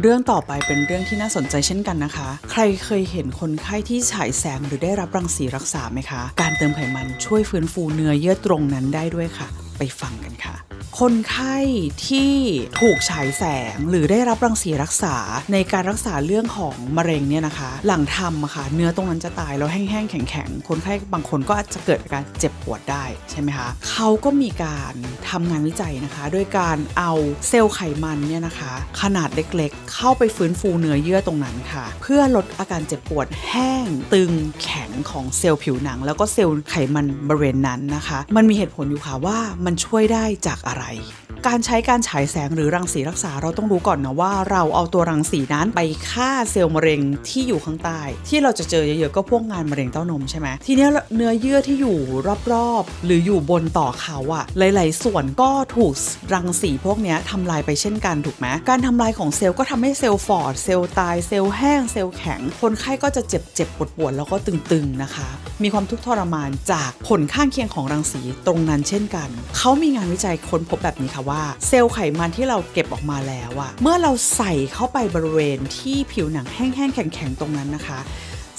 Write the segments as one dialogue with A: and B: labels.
A: เรื่องต่อไปเป็นเรื่องที่น่าสนใจเช่นกันนะคะ ใครเคยเห็นคนไข้ที่ฉายแสงหรือได้รับรังสีรักษาไหมคะ การเติมไขมันช่วยฟื้นฟูเนื้อเยื่อตรงนั้นได้ด้วยค่ะ ไปฟังกันค่ะ คนไข้ที่ถูกฉายแสงหรือได้รับรังสีรักษาในการรักษาเรื่องของมะเร็งเนี่ยนะคะ หลังทำอะค่ะ เนื้อตรงนั้นจะตายแล้วแห้งๆแข็งๆคนไข้บางคนก็อาจจะเกิดอาการเจ็บปวดได้ใช่ไหมคะเขาก็มีการทำงานวิจัยนะคะโดยการเอาเซลล์ไขมันเนี่ยนะคะ ขนาดเล็กๆ เข้าไปฟื้นฟูเนื้อเยื่อตรงนั้นค่ะ เพื่อลดอาการเจ็บปวดแห้งตึงแข็งของเซลล์ผิวหนัง แล้วก็เซลล์ไขมันบริเวณนั้นนะคะ มันมีเหตุผลอยู่ค่ะว่ามันช่วยได้จากอะไรการใช้การฉายแสงหรือรังสีรักษาเราต้องรู้ก่อนนะว่า เราเอาตัวรังสีนั้นไปฆ่าเซลล์มะเร็งที่อยู่ข้างใต้ที่เราจะเจอเยอะๆก็พวกงานมะเร็งเต้านมใช่ไหมทีนี้เนื้อเยื่อที่อยู่รอบๆ หรืออยู่บนต่อเขาอะหลาย ๆ ส่วนก็ถูกรังสีพวกนี้ทำลายไปเช่นกันถูกไหมการทำลายของเซลล์ก็ทำให้เซลล์ฟอดเซลล์ตายเซลล์แห้งเซลล์แข็ง คนไข้ก็จะเจ็บเจ็บปวดปวดแล้วก็ตึงๆนะคะ มีความทุกข์ทรมานจากผลข้างเคียงของรังสีตรงนั้นเช่นกัน เขามีงานวิจัยค้นพบแบบนี้ค่ะว่า เซลล์ไขมันที่เราเก็บออกมาแล้วอะเมื่อเราใส่เข้าไปบริเวณที่ผิวหนังแห้งๆ แข็งๆ ตรงนั้นนะคะ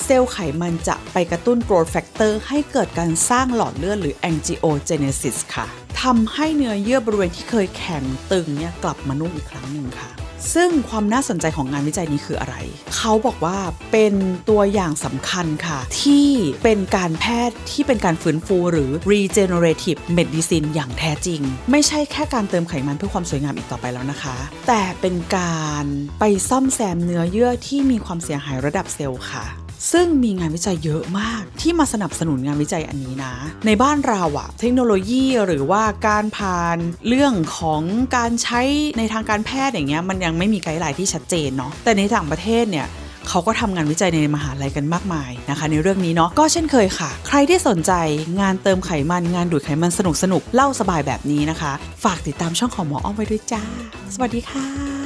A: เซลล์ไขมันจะไปกระตุ้น growth factor ให้เกิดการสร้างหลอดเลือดหรือ angiogenesis ค่ะทำให้เนื้อเยื่อบริเวณที่เคยแข็งตึงเนี่ยกลับมานุ่มอีกครั้งหนึ่งค่ะ ซึ่งความน่าสนใจของงานวิจัยนี้คืออะไร เขาบอกว่าเป็นตัวอย่างสำคัญค่ะ ที่เป็นการแพทย์ที่เป็นการฟื้นฟูหรือ regenerative medicine อย่างแท้จริง ไม่ใช่แค่การเติมไขมันเพื่อความสวยงามอีกต่อไปแล้วนะคะ แต่เป็นการไปซ่อมแซมเนื้อเยื่อที่มีความเสียหายระดับเซลล์ค่ะ ซึ่งมีงานวิจัยเยอะมากที่มาสนับสนุนงานวิจัยอันนี้นะ ในบ้านเราอะเทคโนโลยีหรือว่าการผ่านเรื่องของการใช้ในทางการแพทย์อย่างเงี้ยมันยังไม่มีไกด์ไลน์ที่ชัดเจนเนาะแต่ในต่างประเทศเนี่ยเขาก็ทำงานวิจัยในมหาลัยกันมากมายนะคะ ในเรื่องนี้เนาะก็เช่นเคยค่ะ ใครที่สนใจงานเติมไขมันงานดูดไขมันสนุกสนุกเล่าสบายแบบนี้นะคะ ฝากติดตามช่องของหมออ้อมไว้ด้วยจ้า สวัสดีค่ะ